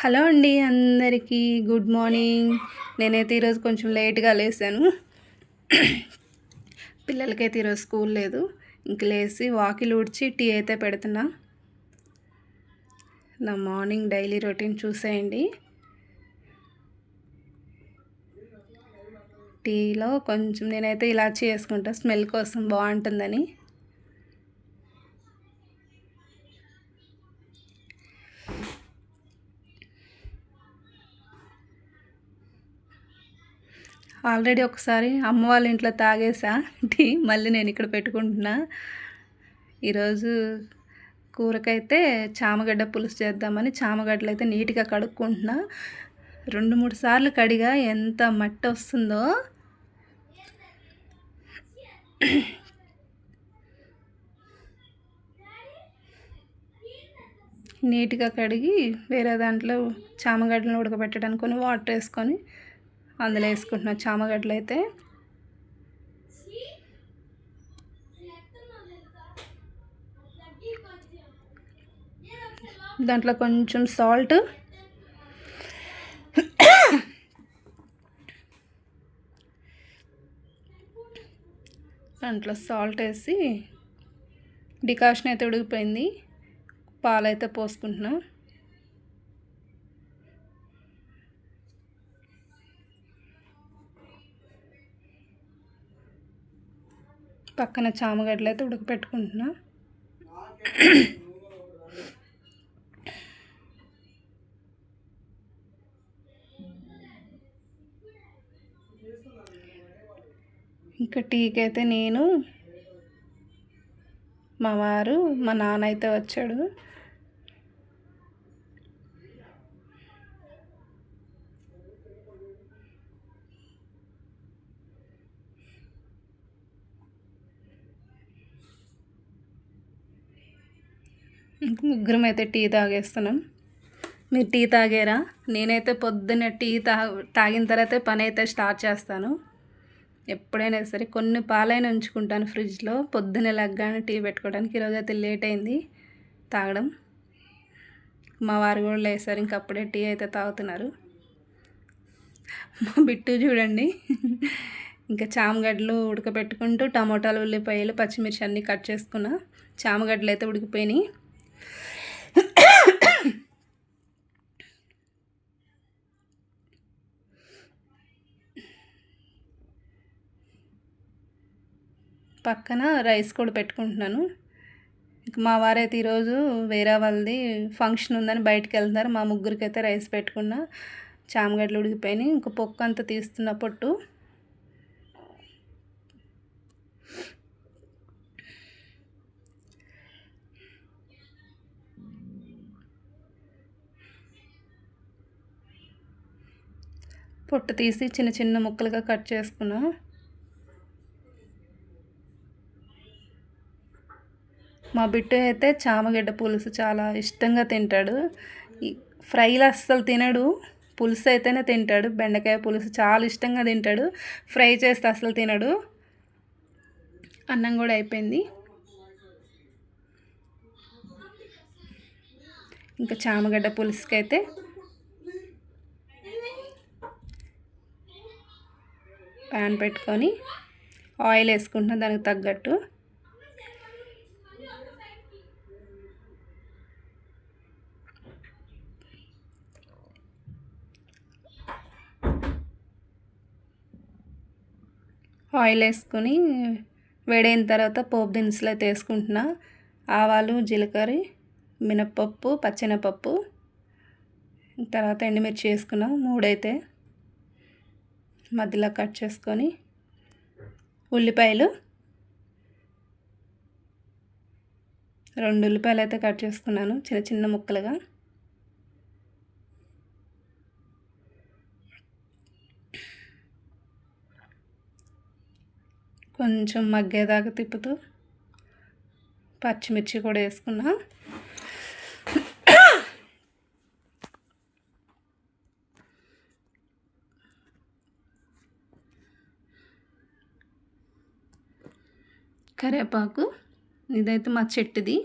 Hello అండి అందరికీ good morning. నేనైతే ఈరోజు కొంచెం లేట్గా లేసాను. పిల్లలకైతే ఈరోజు స్కూల్ లేదు. ఇంక లేచి వాకిలు ఊడ్చి టీ అయితే పెడుతున్నా. నా మార్నింగ్ డైలీ రొటీన్ చూసేయండి. టీలో కొంచెం నేనైతే ఇలాచి వేసుకుంటా. స్మెల్ కోసం బాగుంటుందని. ఆల్రెడీ ఒకసారి అమ్మ వాళ్ళ ఇంట్లో తాగేసా టీ మళ్ళీ నేను ఇక్కడ పెట్టుకుంటున్నా. ఈరోజు కూరకైతే చామగడ్డ పులుసు చేద్దామని చామగడ్డలు అయితే నీట్గా కడుక్కుంటున్నా. రెండు మూడు సార్లు కడిగా ఎంత మట్టి వస్తుందో. నీట్గా కడిగి వేరే దాంట్లో చామగడ్డలను ఉడకబెట్టడానికి కొన్ని వాటర్ వేసుకొని అందులో వేసుకుంటున్నా చామగడ్డలు అయితే. దాంట్లో కొంచెం సాల్ట్ దాంట్లో సాల్ట్ వేసి డికాషన్ అయితే ఉడికిపోయింది. పాలైతే పోసుకుంటున్నాం. పక్కన చామగడ్డలు అయితే ఉడకపెట్టుకుంటున్నా. ఇంకా టీకి అయితే నేను మా వారు మా నాన్న అయితే వచ్చాడు. ముగ్గురం అయితే టీ తాగేస్తున్నాం. మీరు టీ తాగారా? నేనైతే పొద్దున్న టీ తా తాగిన తర్వాత పని అయితే స్టార్ట్ చేస్తాను. ఎప్పుడైనా సరే కొన్ని పాలైన ఉంచుకుంటాను ఫ్రిడ్జ్లో. పొద్దున్న లగ్గానే టీ పెట్టుకోవడానికి ఈరోజు అయితే లేట్ అయింది తాగడం. మా వారు కూడా లేసారు ఇంక అప్పుడే టీ అయితే తాగుతున్నారు. మా బిట్టు చూడండి. ఇంకా చామగడ్డలు ఉడకబెట్టుకుంటూ టమోటాలు ఉల్లిపాయలు పచ్చిమిర్చి అన్నీ కట్ చేసుకున్నా. చామగడ్డలు అయితే ఉడికిపోయినాయి. పక్కన రైస్ కూడా పెట్టుకుంటున్నాను. ఇంక మా వారైతే ఈరోజు వేరే వాళ్ళది ఫంక్షన్ ఉందని బయటకు వెళ్తున్నారు. మా ముగ్గురికి అయితే రైస్ పెట్టుకున్న. చామగడ్డలు ఉడికిపోయినాయి. ఇంక పొక్క అంతా తీస్తున్న పొట్టు. పొట్టు తీసి చిన్న చిన్న ముక్కలుగా కట్ చేసుకున్నా. మా బిడ్డ అయితే చామగడ్డ పులుసు చాలా ఇష్టంగా తింటాడు. ఫ్రైలు అస్సలు తినడు. పులుసు అయితేనే తింటాడు. బెండకాయ పులుసు చాలా ఇష్టంగా తింటాడు. ఫ్రై చేస్తే అసలు తినడు. అన్నం కూడా అయిపోయింది. ఇంకా చామగడ్డ పులుసుకి ప్యాన్ పెట్టుకొని ఆయిల్ వేసుకుంటున్నాను దానికి తగ్గట్టు. ఆయిల్ వేసుకొని వేడైన తర్వాత పోపు దినుసులు అయితే వేసుకుంటున్నా. ఆవాలు జీలకర్ర మినప్పప్పు పచ్చెనపప్పు తర్వాత ఎండుమిర్చి వేసుకున్నాం మూడైతే మధ్యలో కట్ చేసుకొని ఉల్లిపాయలు. రెండు ఉల్లిపాయలు అయితే కట్ చేసుకున్నాను చిన్న చిన్న ముక్కలుగా. కొంచెం మగ్గేదాకా తిప్పుతూ పచ్చిమిర్చి కూడా వేసుకున్నా. కరివేపాకు. ఇదైతే మా చెట్టుది.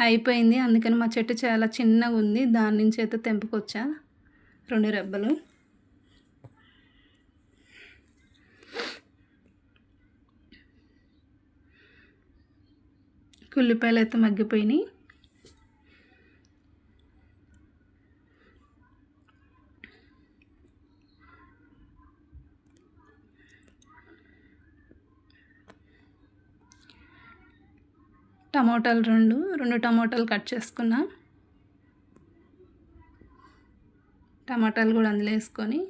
అయిపోయింది. అందుకని మా చెట్టు చాలా చిన్నగా ఉంది. దాని నుంచి అయితే తెంపుకొచ్చా. రెండు రెబ్బలు. కుల్లిపాయలు అయితే మగ్గిపోయినాయి. టమోటాలు రెండు రెండు టమోటాలు కట్ చేసుకున్నా. టమాటాలు కూడా అందులో వేసుకొని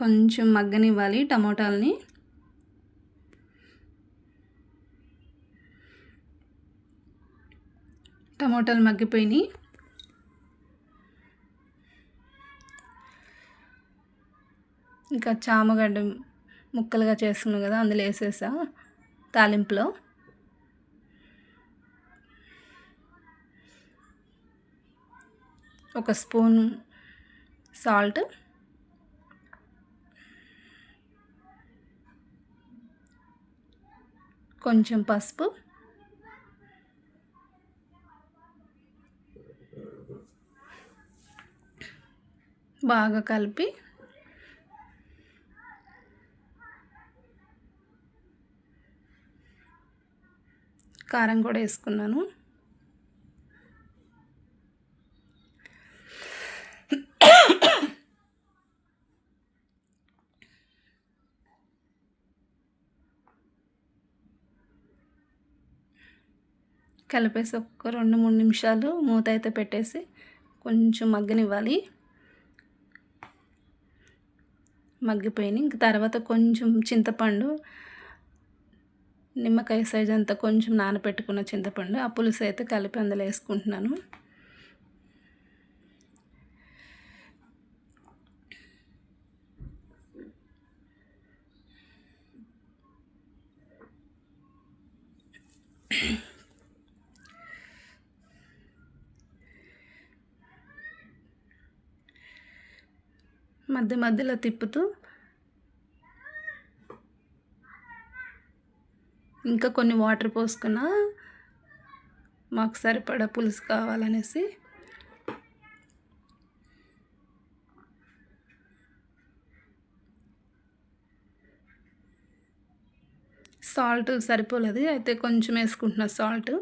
కొంచెం మగ్గనివ్వాలి టమోటాలని. టమోటాలు మగ్గిపోయినాయి. ఇంకా చామగడ్డ ముక్కలుగా చేసుకున్నాం కదా అందులో వేసేసా. తాలింపులో? ఒక స్పూన్ సాల్ట్. కొంచెం పసుపు. బాగా కలిపి కారం కూడా వేసుకున్నాను. కలిపేసి ఒక్క రెండు మూడు నిమిషాలు మూత అయితే పెట్టేసి కొంచెం మగ్గనివ్వాలి. మగ్గిపోయినాయి ఇంక తర్వాత కొంచెం చింతపండు నిమ్మకాయ సైజ్ అంతా కొంచెం నానబెట్టుకున్న చింతపండు ఆ పులుసు అయితే కలిపి అందులో వేసుకుంటున్నాను. మధ్య మధ్యలో తిప్పుతూ ఇంకా కొన్ని వాటర్ పోసుకున్న మాకు సరిపడా పులుసు కావాలనేసి. సాల్ట్ సరిపోలేదు అయితే కొంచెం వేసుకుంటున్నా సాల్ట్.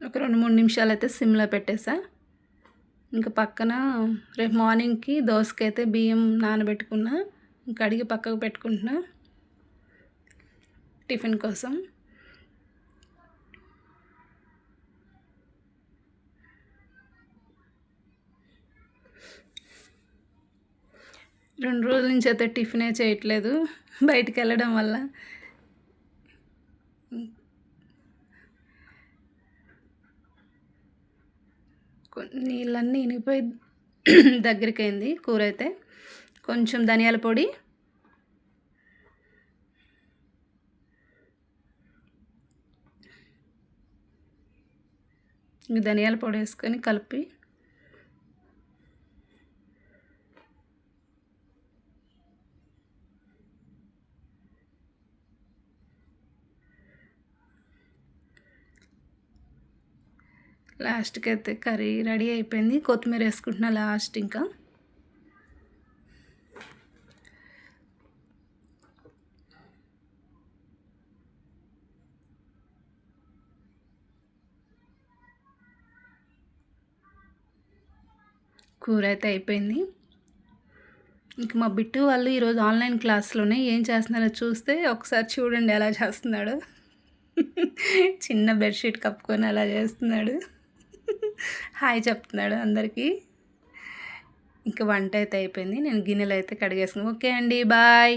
ఒక రెండు మూడు నిమిషాలు అయితే సిమ్లో పెట్టేసా. ఇంకా పక్కన రేపు మార్నింగ్కి దోసకైతే బియ్యం నానబెట్టుకున్నా ఇంకా అడిగి పక్కకు పెట్టుకుంటున్నా. టిఫిన్ కోసం. రెండు రోజుల నుంచి అయితే టిఫినే చేయట్లేదు. బయటికి వెళ్ళడం వల్ల నీళ్ళన్నీ ఇనిగిపోయి దగ్గరికి అయింది కూర అయితే కొంచెం ధనియాల పొడి. ధనియాల పొడి వేసుకొని కలిపి లాస్ట్కి అయితే కర్రీ రెడీ అయిపోయింది. కొత్తిమీర వేసుకుంటున్నా లాస్ట్ ఇంకా. కూర అయితే అయిపోయింది. ఇంక మా బిట్టు వాళ్ళు ఈరోజు ఆన్లైన్ క్లాస్లోనే ఏం చేస్తున్నారో చూస్తే ఒకసారి చూడండి ఎలా చేస్తున్నాడు. చిన్న బెడ్షీట్ కప్పుకొని అలా చేస్తున్నాడు. హాయ్ చెప్తున్నాడు అందరికీ. ఇంకా వంట అయితే అయిపోయింది. నేను గిన్నెలు అయితే కడిగేసుకున్నాను ఓకే అండి బాయ్.